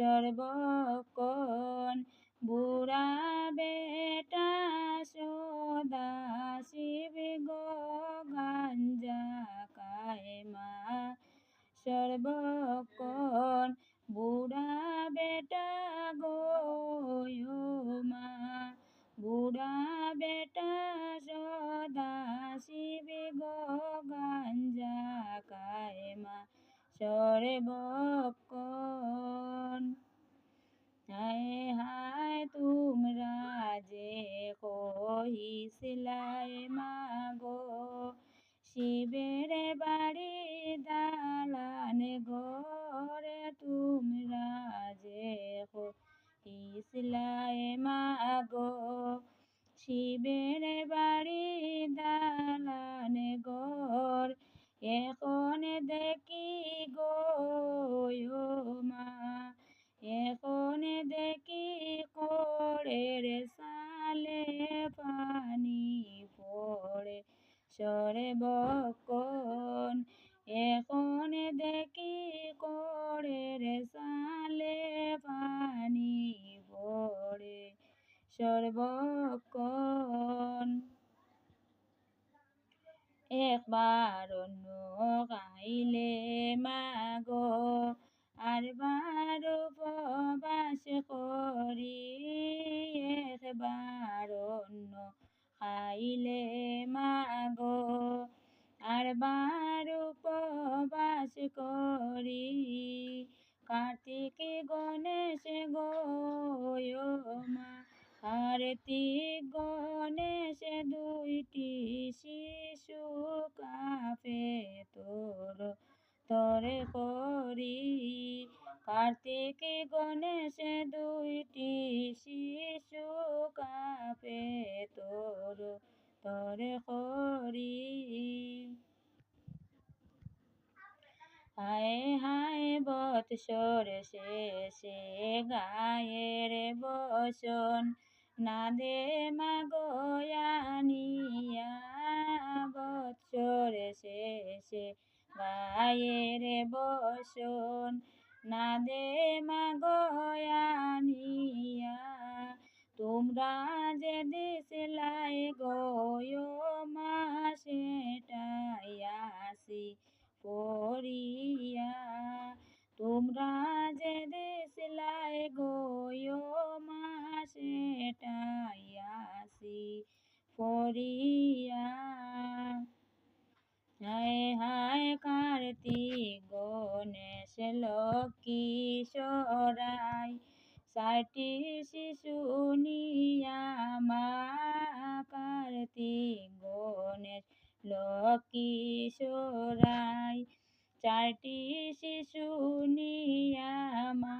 সর্বক্ষণ বুড়া বেটা সদা শিব গাঞ্জা খায় মা সর্বক্ষণ বুড়া বেটা গো মা বুড়া বেটা সদা শিব গাঞ্জা খায় মা সর্বক্ষণ হায় হায় তোমরা যে কহিসিলাই মাগো শিবের বাড়ি দালান ঘরে তোমরা যে কহিসিলাই মাগো শিবের বাড়ি সর্বক্ষণ এখন দেখি কোড়ের সালে পানি পড়ে সর্বক্ষণ। একবার অন্য গাইলে মাগো উপবাস কার্তিক গণেশ দুইটি শিশু কাপে তোর, তরে করি কার্তিক গণেশ দুইটি শিশু কাপে তোর, তরে করি হায় হায় বৎসর শেষে গায়ের বসন না দে মাগয়ানিয়া বছর শেষে গায়ের বসন। না দে সরাই ষাটি শিশু নিয়া মা কার্তিক গণেশ লক্ষ্মী সরাই চারটি শিশু নিয়া মা,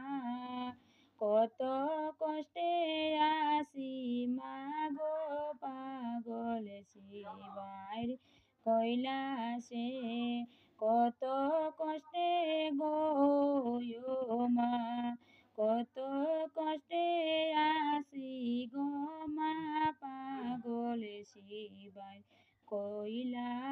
কত কষ্টে আসি মা গো পাগল শিবাই কৈলাসে। মা পাগল শিবাই কৈলাস